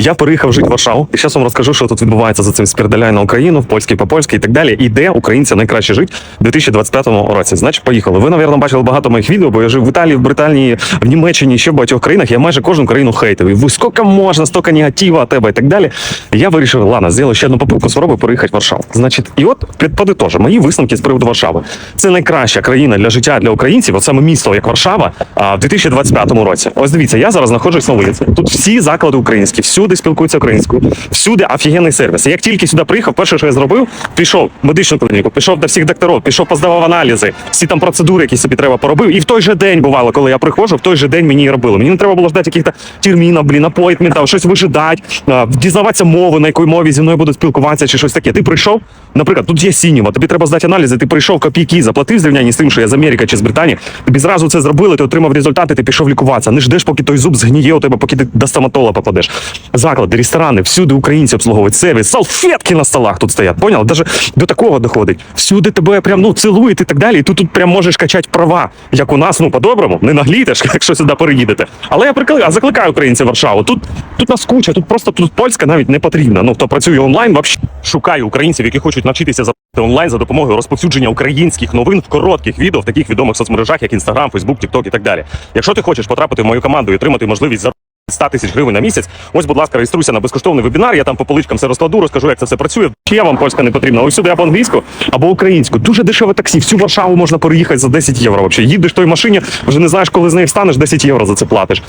Я переїхав жити в Варшаву, і зараз вам розкажу, що тут відбувається за цим спірдаляй на Україну, в польський по польськи і так далі. І де українцям найкраще жити в 2025 році. Значить, поїхали. Ви, напевно, бачили багато моїх відео, бо я жив в Італії, в Британії, в Німеччині, ще в багатьох країнах. Я майже кожну країну хейтив. І ви скільки можна, стільки негатива, тебе і так далі. Я вирішив, ладно, зробив ще одну попитку спробую переїхати в Варшаву. Значить, і от під подитожу, мої висновки з приводу Варшави. Це найкраща країна для життя для українців, от саме місто, як Варшава, в 2025 році. Ось дивіться, я зараз знаходжусь на вулиці. Тут всі заклади українські, всюди спілкуються українською, всюди офігенний сервіс. Як тільки сюди приїхав, перше, що я зробив, пішов в медичну клініку, пішов до всіх докторів, пішов поздавав аналізи, всі там процедури, які собі треба поробив. І в той же день бувало, коли я приходжу, в той же день мені і робили. Мені не треба було ждати якихось термінів, блін, апойтментів, щось вижидати, дізнаватися мови, на якій мові зі мною будуть спілкуватися, чи щось таке. Ти прийшов, наприклад, тут є сінєва, тобі треба здати аналізи, ти прийшов копійки, заплатив в зрівнянні з тим, що я з Америки чи з Британії. Тобі зразу це зробили, ти отримав результати, ти пішов лікуватися. Не ждеш, поки той зуб згніє у тебе, поки ти до стоматолога попадеш. Заклади, ресторани, всюди українці обслуговують сервіс, салфетки на столах тут стоять. Поняв? Даже до такого доходить. Всюди тебе прям ну цілують і так далі. І тут, тут прям можеш качати права, як у нас, ну по-доброму, не наглітеш, якщо сюди переїдете. Але я прикликаю, закликаю українців Варшаву. Тут тут нас куча, тут просто тут польська навіть не потрібна. Ну хто працює онлайн, вообще шукаю українців, які хочуть навчитися за онлайн за допомогою розповсюдження українських новин в коротких відео в таких відомих соцмережах, як Instagram, Facebook, TikTok і так далі. Якщо ти хочеш потрапити в мою команду і отримати можливість за 100 тисяч гривень на місяць. Ось, будь ласка, реєструйся на безкоштовний вебінар. Я там по поличкам все розкладу, розкажу, як це все працює. Ще вам польська не потрібна. Ось сюди або англійську, або українську. Дуже дешеве таксі. Всю Варшаву можна переїхати за 10 євро. Вообще їдеш той машині, вже не знаєш, коли з неї встанеш, 10 євро за це платиш.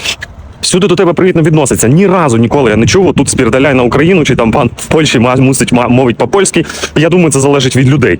Всюди до тебе привітно відноситься. Ні разу ніколи я не чув. Тут спірдаляй на Україну, чи там пан в Польщі мусить мовить по-польськи. Я думаю, це залежить від людей.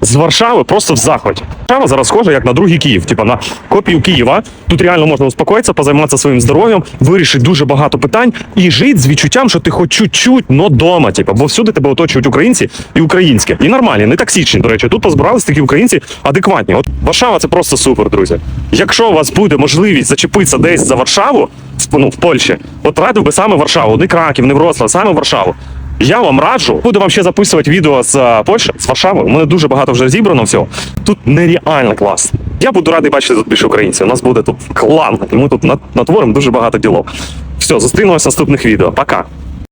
з Варшави просто в захваті. Варшава зараз схожа як на другий Київ, типа на копію Києва. Тут реально можна успокоїтися, позайматися своїм здоров'ям, вирішити дуже багато питань і жити з відчуттям, що ти хоч чуть-чуть, но дома, типа, бо всюди тебе оточують українці і українське. І нормальні, не токсичні, до речі. Тут позбирались такі українці адекватні. От Варшава це просто супер, друзі. Якщо у вас буде можливість зачепитися десь за Варшаву, ну, в Польщі, от радив би саме Варшаву, не Краків, не Вроцлав, саме Варшаву. Я вам раджу, буду вам ще записувати відео з е, Польщі, з Варшави. У мене дуже багато вже зібрано всього. Тут нереально клас. Я буду радий бачити тут більше українців. У нас буде тут клан, ми тут нат- натворимо дуже багато ділок. Все, зустрінемось в наступних відео. Пока.